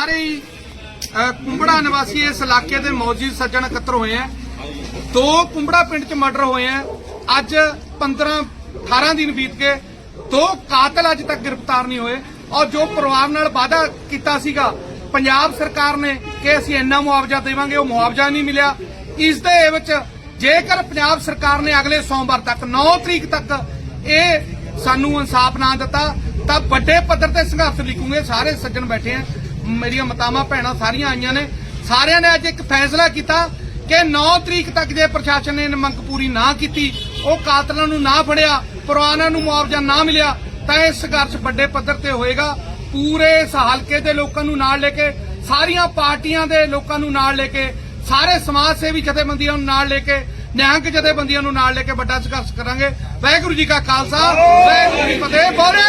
ਸਾਰੇ ਹੀ ਕੁੰਬੜਾ ਨਿਵਾਸੀ ਇਸ ਇਲਾਕੇ ਦੇ ਮੌਜੂਦ ਸੱਜਣ ਇਕੱਤਰ ਹੋਏ ਆ ਦੋ ਕੁੰਬੜਾ ਪਿੰਡ 'ਚ ਮਰਡਰ ਹੋਏ ਆ ਅੱਜ 15 18 ਦਿਨ ਬੀਤ ਗਏ। ਦੋ ਕਾਤਲ ਅੱਜ ਤੱਕ ਗ੍ਰਿਫਤਾਰ ਨਹੀਂ ਹੋਏ। ਔਰ ਜੋ ਪਰਿਵਾਰ ਨਾਲ ਵਾਅਦਾ ਕੀਤਾ ਸੀਗਾ, ਪੰਜਾਬ ਸਰਕਾਰ ਨੇ ਕਿ ਅਸੀਂ ਇੰਨਾ ਮੁਆਵਜ਼ਾ ਦੇਵਾਂਗੇ, ਉਹ ਮੁਆਵਜ਼ਾ ਨਹੀਂ ਮਿਲਿਆ। ਇਸ ਦੇ ਵਿੱਚ ਜੇਕਰ ਪੰਜਾਬ ਸਰਕਾਰ ਨੇ ਅਗਲੇ ਸੋਮਵਾਰ ਤੱਕ 9 ਤਰੀਕ ਤੱਕ ਇਹ ਸਾਨੂੰ ਇਨਸਾਫ ਨਾ ਦਿੱਤਾ, ਤਾਂ ਵੱਡੇ ਪੱਧਰ ਤੇ ਸੰਘਰਸ਼ ਲਿਖੂਗੇ। ਸਾਰੇ ਸੱਜਣ ਬੈਠੇ ਆ ਮੇਰੀਆਂ ਮਤਾਵਾਂ, ਭੈਣਾਂ ਸਾਰੀਆਂ ਆਈਆਂ ਨੇ। ਸਾਰਿਆਂ ਨੇ ਅੱਜ ਇੱਕ ਫੈਸਲਾ ਕੀਤਾ ਕਿ 9 ਤਰੀਕ ਤੱਕ ਜੇ ਪ੍ਰਸ਼ਾਸਨ ਨੇ ਮੰਗ ਪੂਰੀ ਨਾ ਕੀਤੀ, ਉਹ ਕਾਤਲਾਂ ਨੂੰ ਨਾ ਫੜਿਆ ਪਰਿਵਾਰਾਂ ਨੂੰ ਮੁਆਵਜ਼ਾ ਨਾ ਮਿਲਿਆ, ਤਾਂ ਇਹ ਸੰਘਰਸ਼ ਵੱਡੇ ਪੱਧਰ ਤੇ ਹੋਏਗਾ। ਪੂਰੇ ਇਸ ਹਲਕੇ ਦੇ ਲੋਕਾਂ ਨੂੰ ਨਾਲ ਲੈ ਕੇ, ਸਾਰੀਆਂ ਪਾਰਟੀਆਂ ਦੇ ਲੋਕਾਂ ਨੂੰ ਨਾਲ ਲੈ ਕੇ, ਸਾਰੇ ਸਮਾਜ ਸੇਵੀ ਜਥੇਬੰਦੀਆਂ ਨੂੰ ਨਾਲ ਲੈ ਕੇ, ਨਿਹੰਗ ਜਥੇਬੰਦੀਆਂ ਨੂੰ ਨਾਲ ਲੈ ਕੇ ਵੱਡਾ ਸੰਘਰਸ਼ ਕਰਾਂਗੇ। ਵਾਹਿਗੁਰੂ ਜੀ ਕਾ ਖਾਲਸਾ, ਵਾਹਿਗੁਰੂ ਜੀ ਫਤਿਹ। ਬੋਲੇ